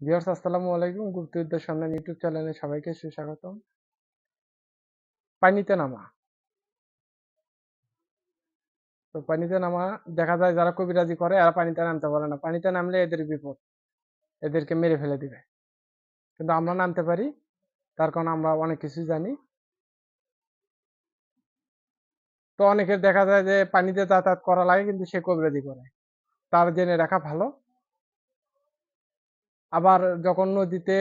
Viewers, আসসালামু আলাইকুম। গুপ্তবিদ্যার সন্ধান ইউটিউব চ্যানেলে সবাইকে সুস্বাগতম। পানিতে নামা। তো পানিতে নামা, দেখা যায় যারা কবিরাজি করে, এরা পানিতে নামতে পারে না। পানিতে নামলে এদের বিপদ, এদেরকে মেরে ফেলে দিবে। কিন্তু আমরা নামতে পারি, তার কারণ আমরা অনেক কিছু জানি। তো অনেকের দেখা যায় যে পানিতে যাতায়াত করা লাগে, কিন্তু সে কবিরাজি করে। তার জেনে রাখা ভালো। আবার যখন নদীতে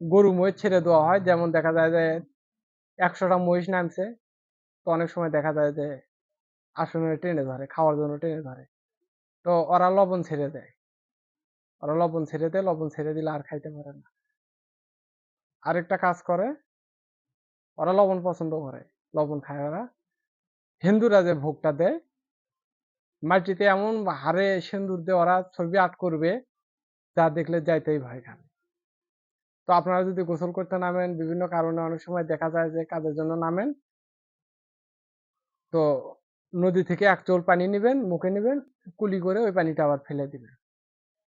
গরু মহিষ ছেড়ে দেওয়া হয়, যেমন দেখা যায় যে একশোটা মহিষ নামছে, তো অনেক সময় দেখা যায় যে আসনে টেনে ধরে, খাওয়ার জন্য টেনে ধরে। তো ওরা লবণ ছেড়ে দেয়। ওরা লবণ ছেড়ে দেয়, লবণ ছেড়ে দিলে আর খাইতে পারে না। আরেকটা কাজ করে, ওরা লবণ পছন্দ করে। লবণ খায় ওরা। হিন্দুরা যে ভোগটা দেয়, মাটিতে এমন হারে সিন্দুর দিয়ে ওরা ছবি আট করবে যা দেখলে যাইতেই ভয় খান তো আপনারা যদি গোসল করতে নামেন, বিভিন্ন কারণে অনেক সময় দেখা যায় যে কাজের জন্য নামেন। তো নদী থেকে এক চোল পানি নেবেন, মুখে নেবেন, কুলি করে ওই পানিটা আবার ফেলে দিবেন।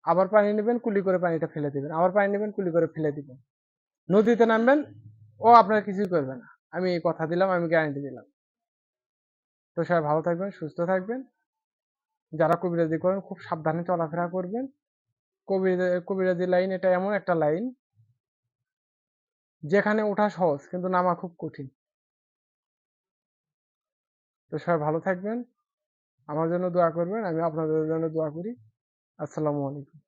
আবার পানি নেবেন, কুলি করে পানিটা ফেলে দিবেন। আবার পানি নেবেন, কুলি করে ফেলে দিবেন। নদীতে নামবেন, ও আপনার কিছুই করবে না। আমি কথা দিলাম, আমি গ্যারান্টি দিলাম। তো সবাই ভালো থাকবেন, সুস্থ থাকবেন। যারা কবিরাজি করেন, খুব সাবধানে চলাফেরা করবেন। কবিরাজি লাইন, এটা এমন একটা লাইন যেখানে ওঠা সহজ, কিন্তু নামা খুব কঠিন। তো সবাই ভালো থাকবেন। আমার জন্য দোয়া করবেন, আমি আপনাদের জন্য দোয়া করি। আসসালামু আলাইকুম।